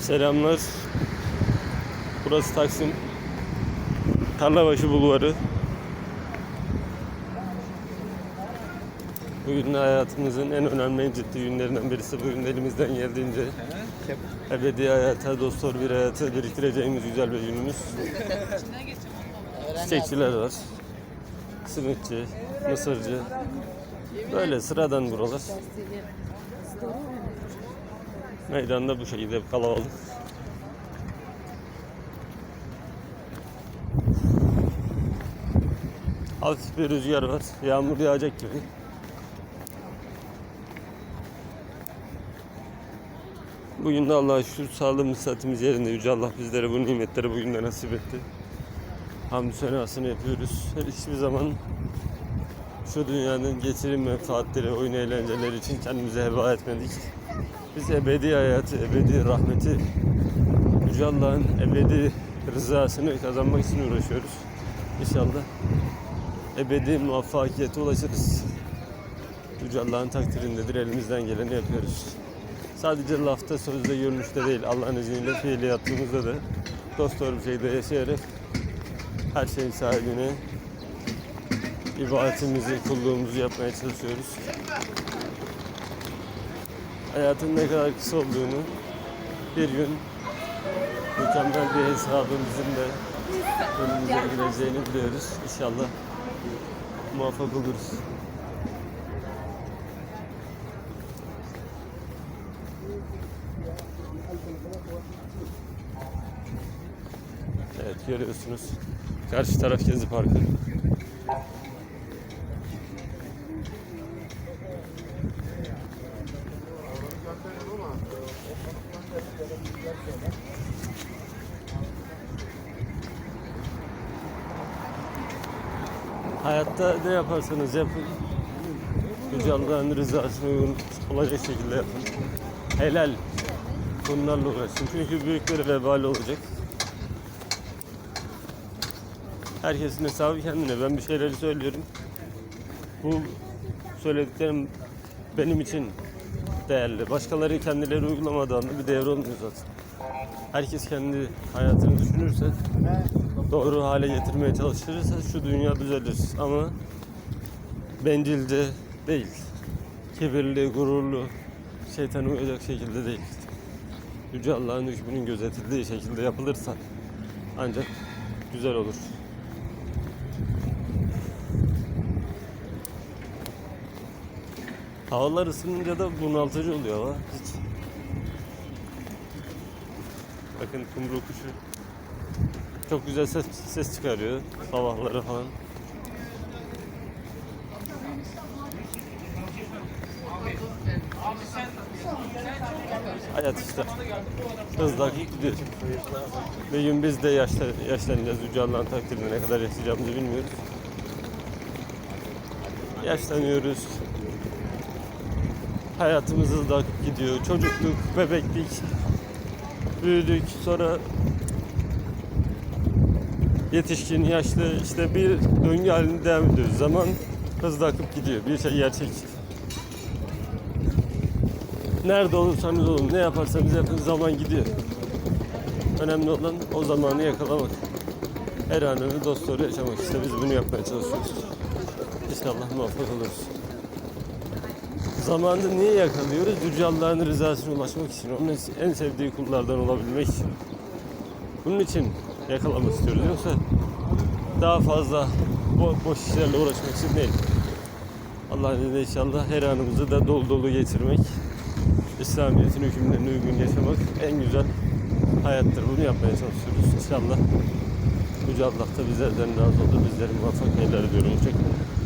Selamlar. Burası Taksim. Tarlabaşı Bulvarı. Bugün hayatımızın en önemli, en ciddi günlerinden birisi. Bugün de elimizden geldiğince ebedi hayata, dostor bir hayata biriktireceğimiz güzel bir günümüz. Çiçekçiler var. Simitçi, mısırcı. Böyle sıradan buralar. Meydanda bu şekilde kalabalık. Hafif bir rüzgar var. Yağmur yağacak gibi. Bugün de Allah'a şükür sağlığımız saatimiz yerinde. Yüce Allah bizlere bu nimetleri bugün de nasip etti. Hamdü senasını yapıyoruz. Hiçbir zaman şu dünyanın getirim menfaatleri, oyun eğlenceleri için kendimize heba etmedik. Biz ebedi hayatı, ebedi rahmeti, Yüce Allah'ın ebedi rızasını kazanmak için uğraşıyoruz. İnşallah ebedi muvaffakiyete ulaşırız. Yüce Allah'ın takdirindedir, elimizden geleni yapıyoruz. Sadece lafta, sözde, görünüşte değil, Allah'ın izniyle fiiliyatımızda da dost doğru bir şekilde yaşayarak her şeyin sahibine ibadetimizi, kulluğumuzu yapmaya çalışıyoruz. Hayatın ne kadar kısa olduğunu bir gün mükemmel bir hesabımızın da önümüze gireceğini biliyoruz. İnşallah muvaffak oluruz. Evet görüyorsunuz. Karşı taraf Gezi Parkı. Hayatta ne yaparsanız yapın. Yüce Allah'ın uygun olacak şekilde yapın. Helal. Bunlarla uğraşın. Çünkü büyükleri vebali olacak. Herkesin hesabı kendine. Ben bir şeyleri söylüyorum. Bu söylediklerim benim için değerli. Başkaları kendileri uygulamadığı anda bir değer olmuyor zaten. Herkes kendi hayatını düşünürse, doğru hale getirmeye çalışırsa şu dünya düzelir. Ama bencilce değil. Kibirli, gururlu, şeytana uyacak şekilde değil. Yüce Allah'ın hükmünün gözetildiği şekilde yapılırsa ancak güzel olur. Havalar ısınınca da bunaltıcı oluyor ama hiç. Bakın kumru kuşu çok güzel ses, ses çıkarıyor sabahları falan. Hayat işte. Hızla gidiyor. Bir gün biz de yaşla, yaşlanacağız. Yüce Allah'ın ne kadar yaşayacağımızı bilmiyoruz. Yaşlanıyoruz. Hayatımız hızla gidiyor. Çocukluk, bebeklik, büyüdük. Sonra yetişkin, yaşlı işte bir döngü halinde devam ediyoruz. Zaman hızla akıp gidiyor. Bir şey gerçek. Nerede olursanız olun, ne yaparsanız yapın zaman gidiyor. Önemli olan o zamanı yakalamak. Her anını dost doğru yaşamak. İşte biz bunu yapmaya çalışıyoruz. İnşallah muvaffak oluruz. Zamanı niye yakalıyoruz? Yüce Allah'ın rızasına ulaşmak için. Onun en sevdiği kullardan olabilmek için. Bunun için yakalamak istiyoruz. Yoksa daha fazla bo boş işlerle uğraşmak için değil. Allah'ın izniyle inşallah her anımızı da dolu dolu geçirmek. İslamiyet'in hükümlerine uygun yaşamak en güzel hayattır. Bunu yapmaya çalışıyoruz. İnşallah Yüce Allah da bizlerden razı olur. Bizleri muvaffak eyler diyorum. Hoşçakalın.